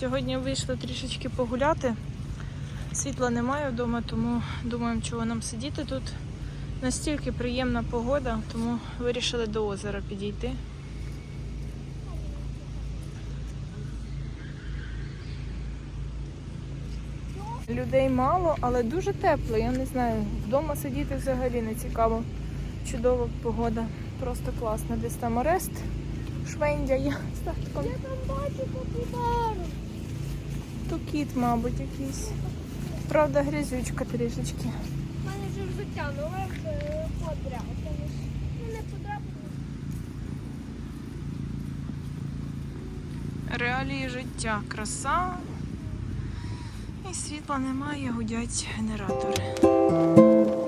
Сьогодні вийшли трішечки погуляти. Світла немає вдома, тому думаємо, чого нам сидіти тут. Настільки приємна погода, тому вирішили до озера підійти. Людей мало, але дуже тепло. Я не знаю, вдома сидіти взагалі не цікаво. Чудова погода, просто класно. Десь там Орест швендяє з татком. Я там бачу капібару. То кіт, мабуть, якийсь. Правда, грязючка трішечки. У мене вже е, подряпане. Ну не. Реалії життя, краса. І світла немає, гудять генератори.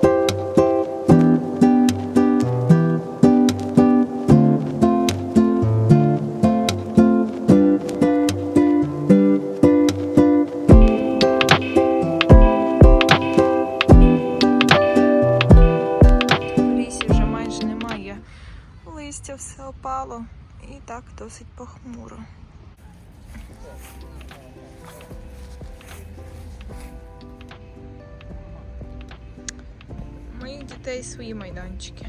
все опало і так досить похмуро. Моїх дітей свої майданчики.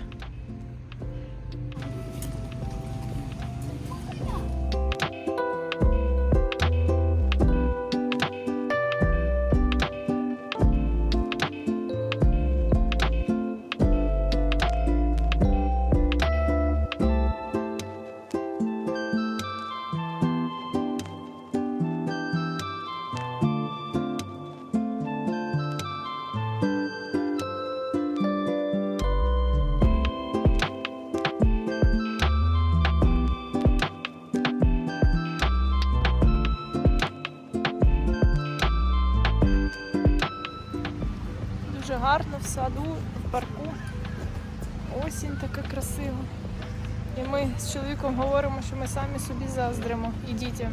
Чоловіком говоримо, що ми самі собі заздримо і дітям,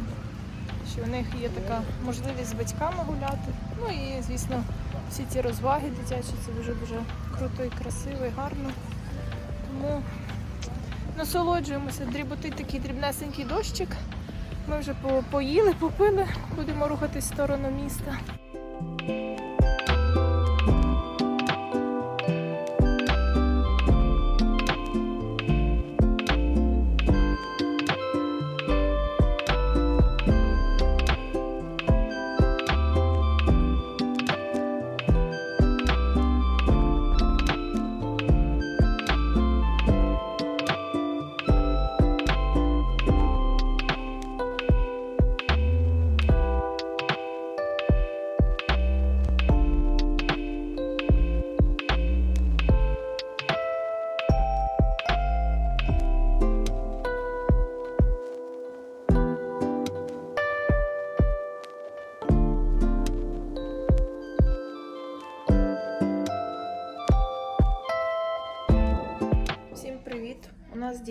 що в них є така можливість з батьками гуляти. Ну і, звісно, всі ці розваги дитячі, це дуже-дуже круто і красиво, і гарно. Тому насолоджуємося. Дріботить такий дрібнесенький дощик. Ми вже поїли, попили, будемо рухатись в сторону міста.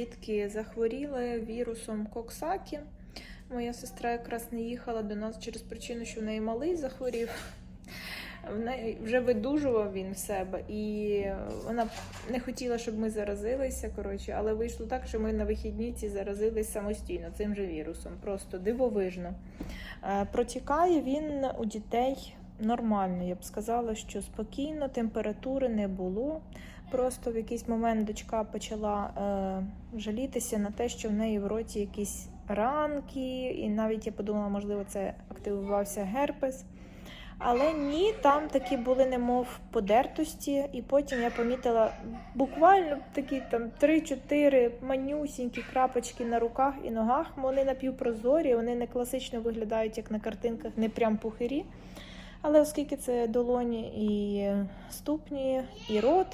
Дітки захворіли вірусом Коксакі. Моя сестра якраз не їхала до нас через причину, що в неї малий захворів. В неї вже видужував він в себе, і вона не хотіла, щоб ми заразилися. Коротше, але вийшло так, що ми на вихідні ці заразились самостійно цим же вірусом. Просто дивовижно. Е, Протікає він у дітей нормально. Я б сказала, що спокійно, температури не було. Просто в якийсь момент дочка почала е, жалітися на те, що в неї в роті якісь ранки, і навіть я подумала, можливо, це активувався герпес. Але ні, там такі були, немов подертості, і потім я помітила буквально такі там 3-4 манюсінькі крапочки на руках і ногах. Вони напівпрозорі, вони не класично виглядають, як на картинках, не прям пухирі. Але оскільки це долоні і ступні, і рот,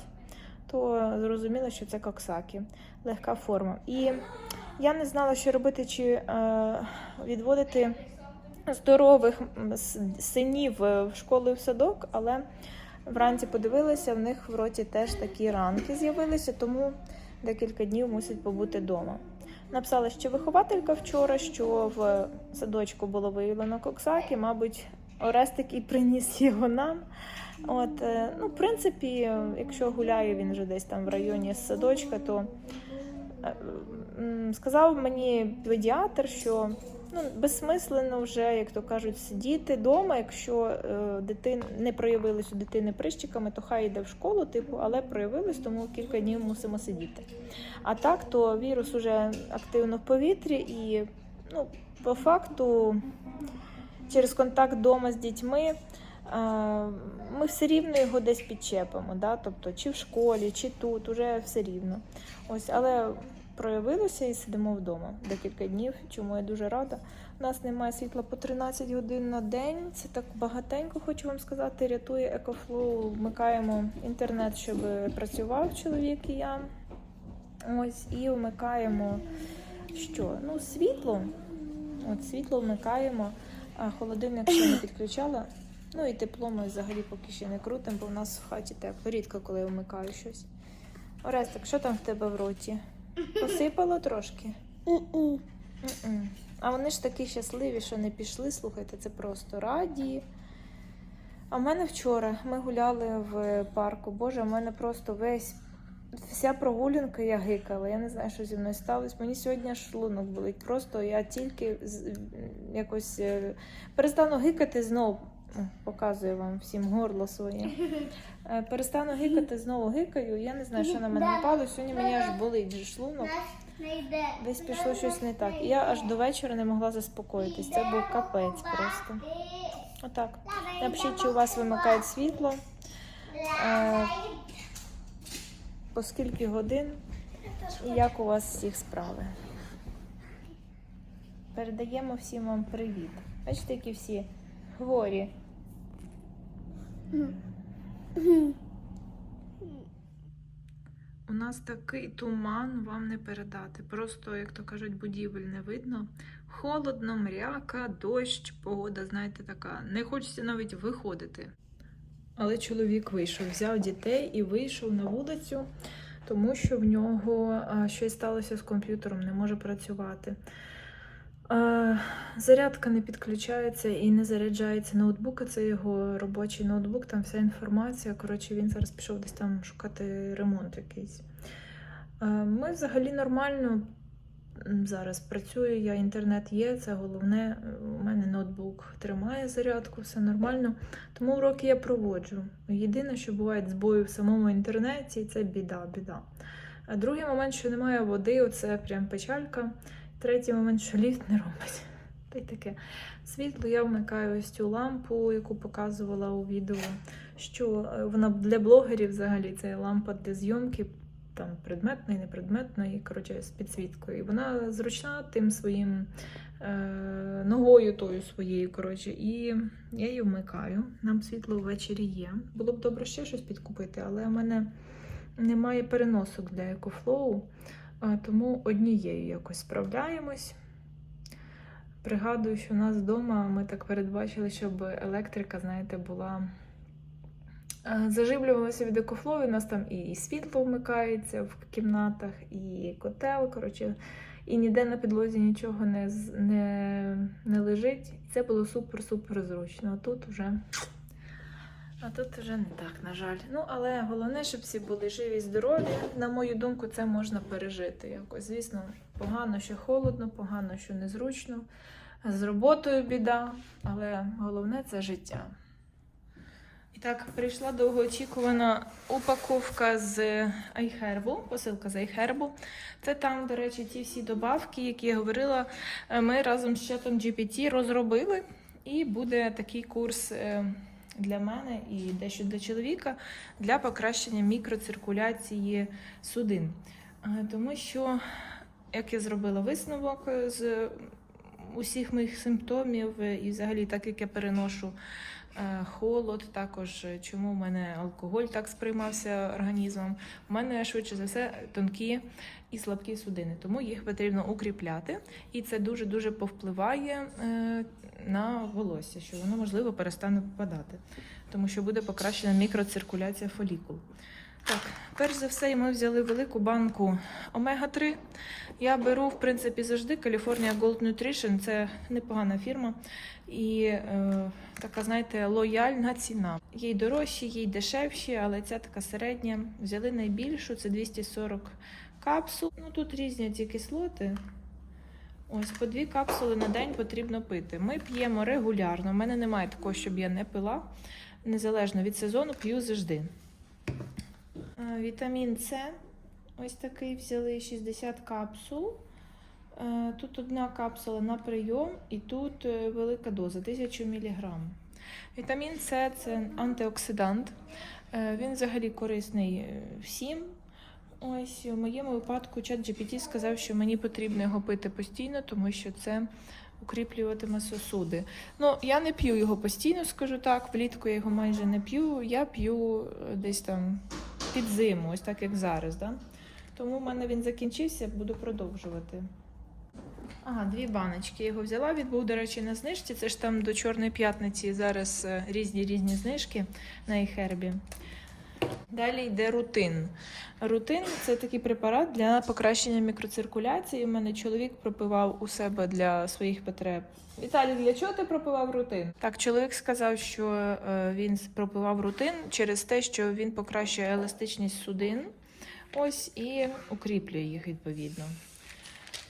то зрозуміло, що це коксакі, легка форма. І я не знала, що робити, чи е, відводити здорових синів е, в школу і в садок, але вранці подивилася, в них в роті теж такі ранки з'явилися, тому декілька днів мусять побути вдома. Написала ще вихователька вчора, що в садочку було виявлено коксакі, мабуть, Орестик і приніс його нам. От, е, ну, в принципі, якщо гуляє він вже десь там в районі садочка, то е, сказав мені педіатр, що ну, безсмислено вже, як то кажуть, сидіти вдома. Якщо е, дитин не проявились у дитини прищиками, то хай йде в школу, типу, але проявились, тому кілька днів мусимо сидіти. А так, то вірус уже активно в повітрі, і ну, по факту, через контакт вдома з дітьми. е, Ми все рівно його десь підчепимо, да? тобто чи в школі, чи тут, уже все рівно. Ось, але проявилося і сидимо вдома декілька днів, чому я дуже рада. У нас немає світла по 13 годин на день. Це так багатенько, хочу вам сказати. Рятує екофлоу. Вмикаємо інтернет, щоб працював чоловік і я. Ось, і вмикаємо що? Ну, світло. От світло вмикаємо, а холодильник ще не підключала. Ну і тепло ми взагалі поки ще не крутимо, бо в нас в хаті тепло. Рідко, коли я вмикаю щось. Орестик, що там в тебе в роті? Посипало трошки? М-м. А вони ж такі щасливі, що не пішли. Слухайте, це просто раді. А в мене вчора ми гуляли в парку. Боже, в мене просто весь вся прогулянка я гикала. Я не знаю, що зі мною сталося. Мені сьогодні шлунок болить. Просто я тільки якось е, перестану гикати знову. Показую вам всім горло своє. Е, Перестану гикати, знову гикаю. Я не знаю, що на мене напало. Сьогодні мені аж болить шлунок. Десь пішло щось не так. Я аж до вечора не могла заспокоїтись. Це був капець просто. Отак. Напишіть, чи у вас вимикають світло, е, по скільки годин і як у вас всіх справи. Передаємо всім вам привіт. Бачите, які всі хворі. У нас такий туман вам не передати. Просто, як то кажуть, будівель не видно. Холодно, мряка, дощ, погода, знаєте, така. Не хочеться навіть виходити. Але чоловік вийшов, взяв дітей і вийшов на вулицю, тому що в нього щось сталося з комп'ютером, не може працювати. Зарядка не підключається і не заряджається ноутбук, це його робочий ноутбук, там вся інформація. Коротше, він зараз пішов десь там шукати ремонт якийсь. Ми взагалі нормально зараз працюю, я інтернет є, це головне. У мене ноутбук тримає зарядку, все нормально. Тому уроки я проводжу. Єдине, що бувають збої в самому інтернеті, це біда, біда. А другий момент, що немає води, оце прям печалька. Третій момент, що ліфт не робить. Та й таке. Світло я вмикаю ось цю лампу, яку показувала у відео. Що е, вона для блогерів взагалі це лампа для зйомки, там предметної, непредметної, коротше, з підсвіткою. І вона зручна тим своїм е, ногою тою своєю. коротше, І я її вмикаю. Нам світло ввечері є. Було б добре ще щось підкупити, але в мене немає переносок для екофлоу. Тому однією якось справляємось. Пригадую, що у нас вдома ми так передбачили, щоб електрика, знаєте, була е, заживлювалася від екофлоу. У нас там і світло вмикається в кімнатах, і котел. Коротше, і ніде на підлозі нічого не, не, не лежить. І це було супер-супер зручно. А тут вже. А тут вже не так, на жаль. Ну, але головне, щоб всі були живі і здорові. На мою думку, це можна пережити якось. Звісно, погано, що холодно, погано, що незручно. З роботою біда, але головне це життя. Так, прийшла довгоочікувана упаковка з iHerb, посилка з iHerb. Це там, до речі, ті всі добавки, які я говорила, е, ми разом з чатом GPT розробили. І буде такий курс е, для мене і дещо для чоловіка для покращення мікроциркуляції судин. Е, Тому що, як я зробила висновок з усіх моїх симптомів, і взагалі, так як я переношу холод, також е, чому в мене алкоголь так сприймався організмом, у мене швидше за все тонкі і слабкі судини, тому їх потрібно укріпляти, і це дуже дуже повпливає е, на волосся, що воно можливо перестане впадати, тому що буде покращена мікроциркуляція фолікул. Так, перш за все, ми взяли велику банку омега-3. Я беру, в принципі, завжди California Gold Nutrition, це непогана фірма. І е, така, знаєте, лояльна ціна. Є й дорожчі, є й дешевші, але ця така середня. Взяли найбільшу, це 240 капсул. Ну тут різні ці кислоти. Ось по дві капсули на день потрібно пити. Ми п'ємо регулярно. У мене немає такого, щоб я не пила. Незалежно від сезону, п'ю завжди. Е, Вітамін С. Ось такий взяли 60 капсул. Е, Тут одна капсула на прийом, і тут е, велика доза 1000 мг. Вітамін С це антиоксидант. Він взагалі корисний всім. Ось у моєму випадку чат GPT сказав, що мені потрібно його пити постійно, тому що це укріплюватиме сосуди. Ну, я не п'ю його постійно, скажу так. Влітку я його майже не п'ю. Я п'ю десь там під зиму, ось так як зараз. Да? Тому в мене він закінчився, буду продовжувати. Ага, дві баночки я його взяла. Він був, до речі, на знижці. Це ж там до Чорної п'ятниці зараз е, різні різні знижки на iHerb. Далі йде рутин. Рутин це такий препарат для покращення мікроциркуляції. У мене чоловік пропивав у себе для своїх потреб. Віталій, для чого ти пропивав рутин? Так, чоловік сказав, що е, він пропивав рутин через те, що він покращує еластичність судин. Ось і укріплює їх відповідно.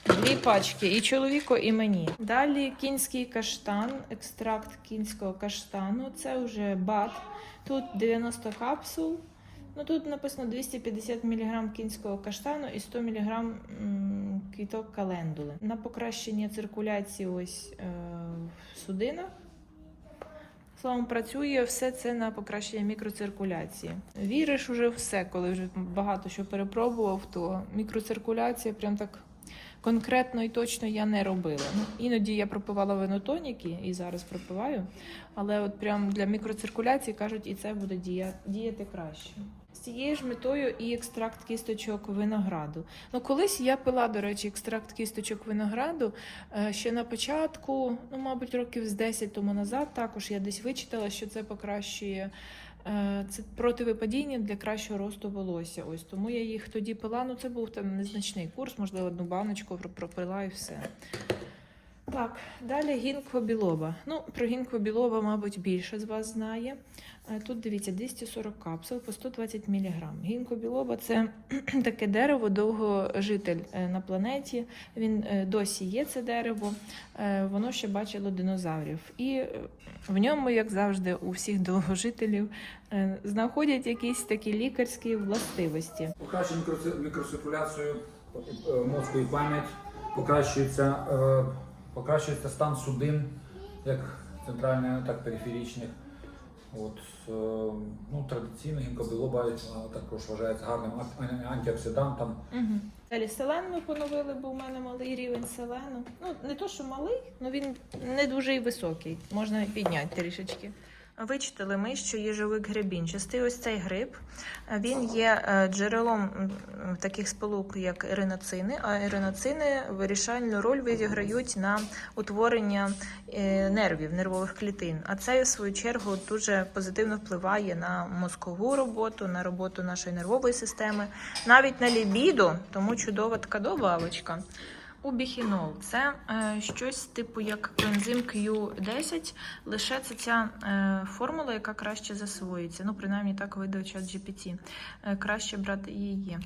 Дві пачки і чоловіку, і мені. Далі кінський каштан, екстракт кінського каштану. Це вже бат. Тут 90 капсул. Ну тут написано 250 мг кінського каштану і 100 мг квіток календули. На покращення циркуляції ось е, в судинах. Словом, працює все це на покращення мікроциркуляції. Віриш уже все, коли вже багато що перепробував, то мікроциркуляція прям так конкретно і точно я не робила. Ну, іноді я пропивала винотоніки і зараз пропиваю, але от прям для мікроциркуляції кажуть, і це буде дія, діяти краще. З цією ж метою і екстракт кісточок винограду. Ну, колись я пила, до речі, екстракт кісточок винограду е, ще на початку, ну, мабуть, років з 10 тому назад. Також я десь вичитала, що це покращує. е, Це противипадіння для кращого росту волосся. Ось тому я їх тоді пила. Ну це був там незначний курс, можливо, одну баночку про- пропила і все. Так, далі гінкво білоба. Ну, про гінкво білоба, мабуть, більше з вас знає. Е, Тут дивіться 240 капсул по 120 мг. Гінкво білоба це таке дерево, довгожитель е, на планеті. Він е, досі є це дерево, воно ще бачило динозаврів. І в ньому, як завжди, у всіх довгожителів знаходять якісь такі лікарські властивості. Покращує мікроци- мікроциркуляцію мозку і пам'ять, покращується, покращується стан судин, як центральних, так і периферичних. От, е, ну, традиційно гінкобілоба також вважається гарним ан- антиоксидантом. Угу. Селен ми поновили, бо у мене малий рівень селену. Ну, не то, що малий, але він не дуже і високий. Можна підняти трішечки. Вичитали ми, що їжовик гребінчастий. Ось цей гриб. Він є е, джерелом таких сполук, як ериноцини, а ериноцини вирішальну роль відіграють на утворення е, нервів, нервових клітин. А це, в свою чергу, дуже позитивно впливає на мозкову роботу, на роботу нашої нервової системи, навіть на лібіду, тому чудова така добавочка. Убіхінол це е, щось типу як коензим Q10, лише це ця е, формула, яка краще засвоюється. Ну, принаймні так видав чат GPT. Е, краще брати її.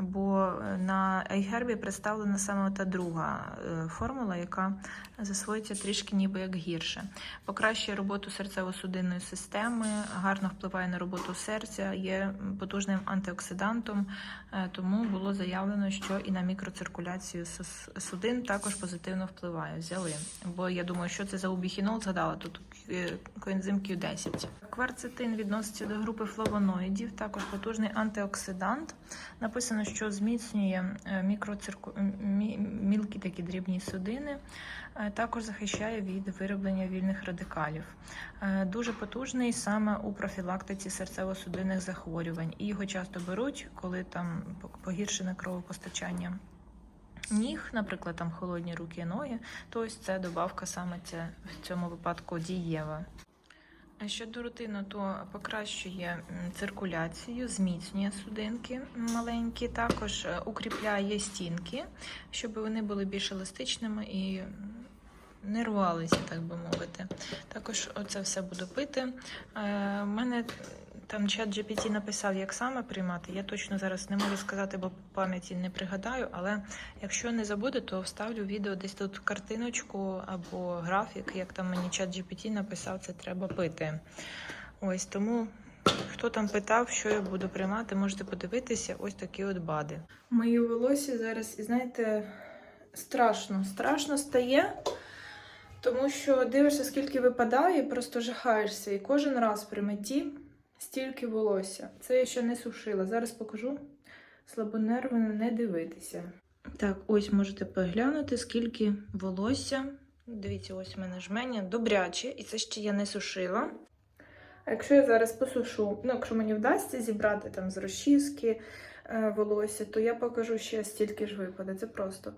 Бо е, на iHerb представлена саме та друга е, формула, яка засвоїться трішки ніби як гірше. Покращує роботу серцево-судинної системи, гарно впливає на роботу серця, є потужним антиоксидантом, е, тому було заявлено, що і на мікроциркуляцію сус- судин також позитивно впливає. Взяли. Бо я думаю, що це за убіхінол, згадала тут е, коензим Q10. Кварцетин відноситься до групи флавоноїдів, також потужний антиоксидант. Написано, що зміцнює е, мікроцирку... мі- мілкі такі дрібні судини, е, також захищає від вироблення вільних радикалів. Дуже потужний саме у профілактиці серцево-судинних захворювань. І його часто беруть, коли там погіршене кровопостачання. Ніг, наприклад, там холодні руки і ноги, то ось це добавка саме ця, в цьому випадку дієва. Щодо рутину, то покращує циркуляцію, зміцнює судинки маленькі, також е, укріпляє стінки, щоб вони були більш еластичними і не рвалися, так би мовити. Також оце все буду пити. Е, У мене Там чат GPT написав, як саме приймати. Я точно зараз не можу сказати, бо по пам'яті не пригадаю. Але якщо не забуду, то вставлю відео десь тут картиночку або графік, як там мені чат GPT написав, це треба пити. Ось тому, хто там питав, що я буду приймати, можете подивитися. Ось такі от бади. Мої волосся зараз, і знаєте, страшно, страшно стає. Тому що дивишся, скільки випадає, просто жахаєшся. І кожен раз при меті стільки волосся. Це я ще не сушила. Зараз покажу. Слабонервно не дивитися. Так, ось можете поглянути, скільки волосся. Дивіться, ось в мене жменя добряче, і це ще я не сушила. А якщо я зараз посушу, ну, якщо мені вдасться зібрати там з розчіски е, волосся, то я покажу ще стільки ж випаде. Це просто.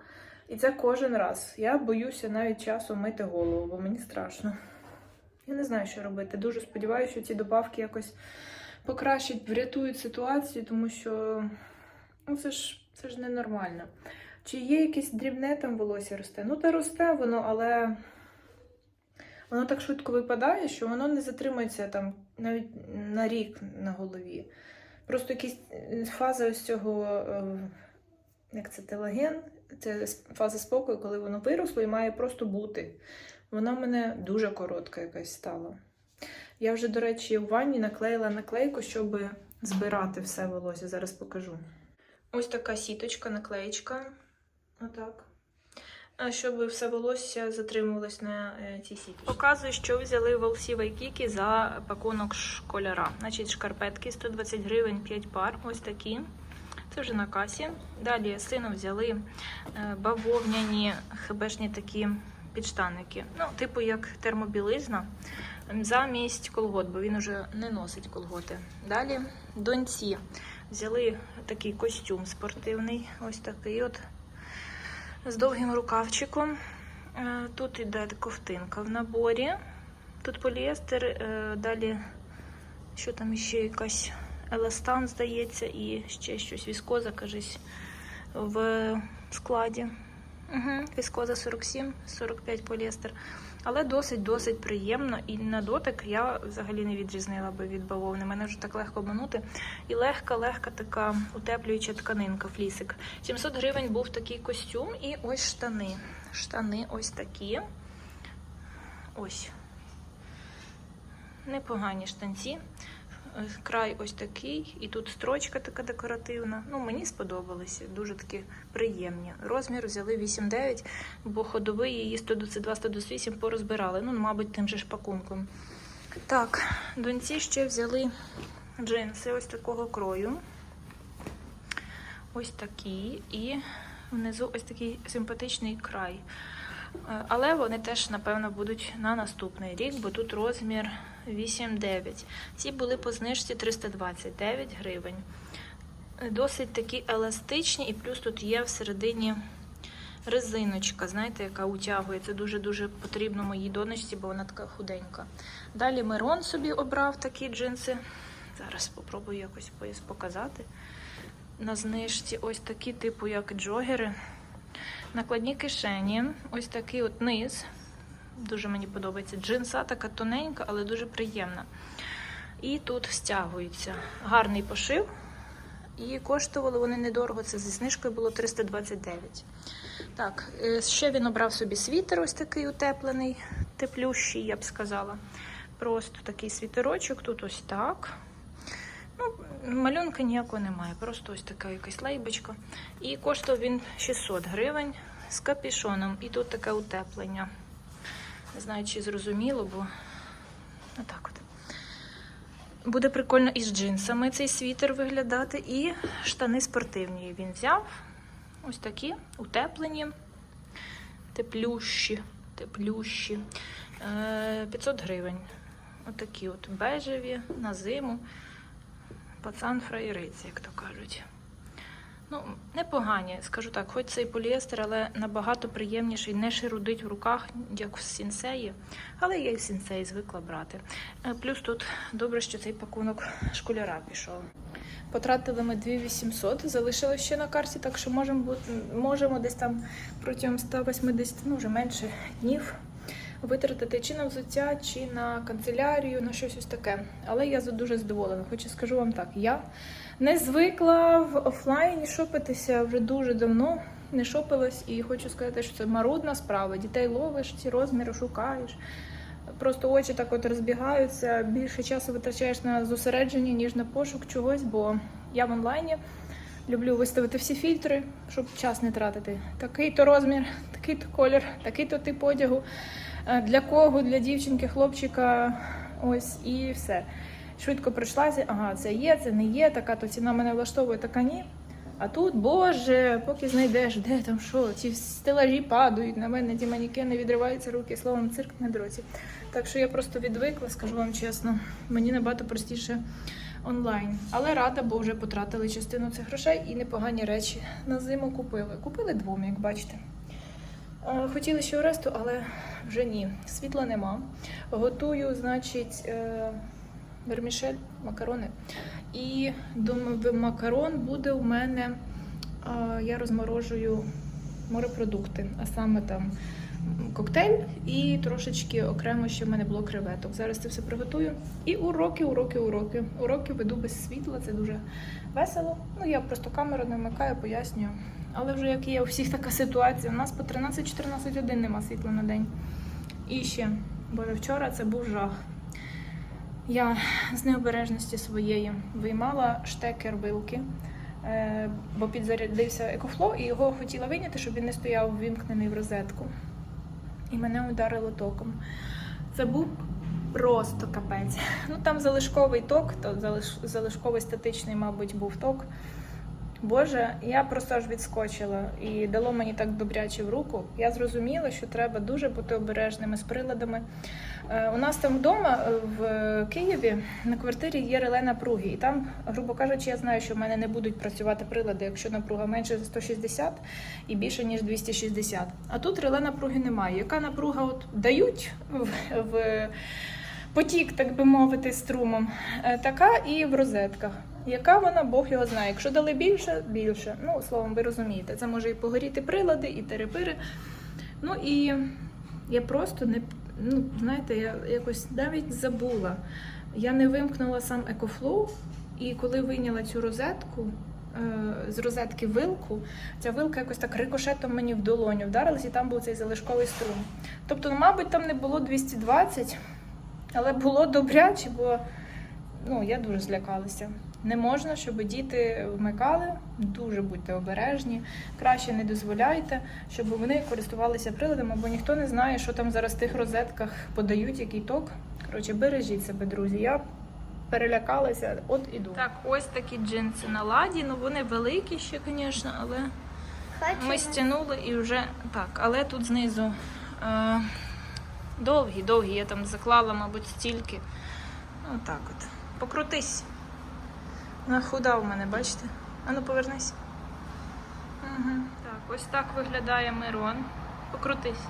І це кожен раз. Я боюся навіть часу мити голову, бо мені страшно. Я не знаю, що робити. Дуже сподіваюся, що ці добавки якось покращать, врятують ситуацію, тому що ну, це ж це ж ненормально. Чи є якесь дрібне там волосся росте? Ну, та росте воно, але воно так швидко випадає, що воно не затримується там навіть на рік на голові. Просто якісь е, фази ось цього, е, як це телоген, це фаза спокою, коли воно виросло і має просто бути. Вона в мене дуже коротка якась стала. Я вже, до речі, в ванні наклеїла наклейку, щоб збирати все волосся. Зараз покажу. Ось така сіточка, наклеєчка. Отак. Щоб все волосся затримувалось на е, цій сіточці. Показую, що взяли в Олсі Вайкікі за пакунок школяра. Значить, шкарпетки 120 гривень 5 пар. Ось такі. Це вже на касі. Далі сину взяли е, бавовняні хебешні такі підштанники. Ну, типу як термобілизна. Замість колгот, бо він уже не носить колготи. Далі доньці взяли такий костюм спортивний, ось такий от з довгим рукавчиком. Е, Тут іде ковтинка в наборі. Тут поліестер, е, далі що там ще якась еластан, здається, і ще щось віскоза, кажись, в складі. Угу, віскоза 47, 45 поліестер. Але досить-досить приємно. І на дотик я взагалі не відрізнила би від бавовни. Мене вже так легко обманути. І легка-легка така утеплююча тканинка, флісик. 700 гривень був такий костюм, і ось штани. Штани ось такі. Ось. Непогані штанці. Край ось такий, і тут строчка така декоративна. Ну, мені сподобалися, дуже такі приємні. Розмір взяли 8,9, бо ходовий її 122-128 порозбирали. Ну, мабуть, тим же ж пакунком. Так, доньці ще взяли джинси ось такого крою. Ось такі. І внизу ось такий симпатичний край. Е, Але вони теж, напевно, будуть на наступний рік, бо тут розмір 8,9. Ці були по знижці 329 гривень. Досить такі еластичні, і плюс тут є всередині резиночка, знаєте, яка утягує. Це дуже-дуже потрібно моїй донечці, бо вона така худенька. Далі Мирон собі обрав такі джинси. Зараз спробую якось показати. На знижці ось такі, типу, як джогери. Накладні кишені, ось такий от низ. Дуже мені подобається. Джинса така тоненька, але дуже приємна. І тут стягується. Гарний пошив. І коштували вони недорого. Це зі знижкою було 329. Так, е, ще він обрав собі світер, ось такий утеплений, теплющий, я б сказала. Просто такий світерочок, тут ось так. Малюнка ніякого немає, просто ось така якась лейбочка. І коштував він 600 гривень з капішоном. І тут таке утеплення. Не знаю, чи зрозуміло, бо отак от. Буде прикольно із джинсами цей світер виглядати. І штани спортивні він взяв. Ось такі утеплені, теплющі, теплющі. Е, 500 гривень. Отакі от бежеві на зиму. Пацан фраєриць, як то кажуть. Ну, непогані, скажу так, хоч це і поліестер, але набагато приємніший, не шерудить в руках, як в сінсеї. Але я і в сінсеї звикла брати. Е, Плюс тут добре, що цей пакунок школяра пішов. Потратили ми 2800, залишилось ще на карті, так що можемо, бути, можемо десь там протягом 180, ну вже менше днів витратити чи на взуття, чи на канцелярію, на щось ось таке. Але я дуже задоволена. Хочу скажу вам так: я не звикла в офлайні шопитися вже дуже давно. Не шопилась і хочу сказати, що це марудна справа. Дітей ловиш, ці розміри шукаєш. Просто очі так от розбігаються. Більше часу витрачаєш на зосередження, ніж на пошук чогось, бо я в онлайні люблю виставити всі фільтри, щоб час не тратити. Такий то розмір, такий то колір, такий то тип одягу. Е, Для кого? Для дівчинки, хлопчика. Ось і все. Швидко пройшлася. Ага, це є, це не є, така то ціна мене влаштовує, така ні. А тут, боже, поки знайдеш, де там що, ці стелажі падають, на мене ті манікени відриваються руки, словом, цирк на дроті. Так що я просто відвикла, скажу вам чесно. Мені набагато простіше онлайн. Але рада, бо вже потратили частину цих грошей і непогані речі на зиму купили. Купили двом, як бачите. Е, Хотіли ще Оресту, але вже ні. Світла нема. Готую, значить, е, вермішель, макарони. І думаю, макарон буде у мене, е, я розморожую морепродукти, а саме там коктейль і трошечки окремо ще в мене було креветок. Зараз це все приготую. І уроки, уроки, уроки. Уроки веду без світла, це дуже весело. Ну, я просто камеру не вмикаю, пояснюю. Але вже як є у всіх така ситуація, у нас по 13-14 годин нема світла на день. І ще, боже, вчора це був жах. Я з необережності своєї виймала штекер вилки, е, бо підзарядився екофло, і його хотіла вийняти, щоб він не стояв ввімкнений в розетку. І мене ударило током. Це був просто капець. Ну там залишковий ток, то залиш, залишковий статичний, мабуть, був ток. Боже, я просто аж відскочила і дало мені так добряче в руку. Я зрозуміла, що треба дуже бути обережними з приладами. Е, У нас там вдома е, в Києві на квартирі є реле напруги, і там, грубо кажучи, я знаю, що в мене не будуть працювати прилади, якщо напруга менше за 160 і більше ніж 260. А тут реле напруги немає. Яка напруга от дають в, потік, так би мовити, струмом, е, така і в розетках. Яка вона, Бог його знає. Якщо дали більше, більше. Ну, словом, ви розумієте, це може і погоріти прилади, і терепири. Ну і я просто не ну, знаєте, я якось навіть забула. Я не вимкнула сам EcoFlow, і коли вийняла цю розетку. е, З розетки вилку, ця вилка якось так рикошетом мені в долоню вдарилась, і там був цей залишковий струм. Тобто, мабуть, там не було 220, але було добряче, бо ну, я дуже злякалася. Не можна, щоб діти вмикали, дуже будьте обережні, краще не дозволяйте, щоб вони користувалися приладами, бо ніхто не знає, що там зараз в тих розетках подають, який ток. Коротше, бережіть себе, друзі. Я перелякалася, от іду. Так, ось такі джинси на ладі. Ну вони великі ще, звісно, але ми стягнули і вже так. Але тут знизу е, довгі, довгі. Я там заклала, мабуть, стільки. Отак от. Покрутись. На худа у мене, бачите? Ану, повернись. Угу. Так, ось так виглядає Мирон. Покрутись.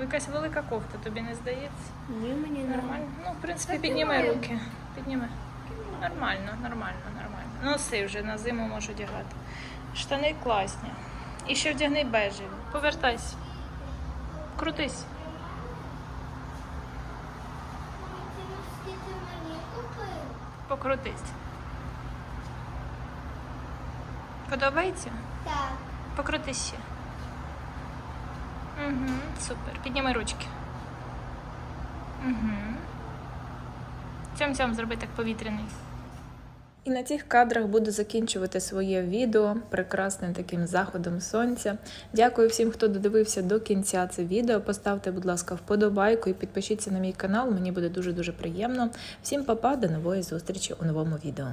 Якась велика кофта, тобі не здається? Ні, мені Нормально. Ну, в принципі, Так підніми руки. Підніми. Нормально, нормально, нормально. Носи вже на зиму можу одягати. Штани класні. І ще вдягни бежеві. Повертайся. Крутись. Покрутись. Подобається? Так. Покрутись ще. Угу, супер. Підніми ручки. Угу. Цьом-цьом зроби так повітряний. І на цих кадрах буду закінчувати своє відео прекрасним таким заходом сонця. Дякую всім, хто додивився до кінця це відео. Поставте, будь ласка, вподобайку і підпишіться на мій канал. Мені буде дуже дуже приємно. Всім па-па, до нової зустрічі у новому відео.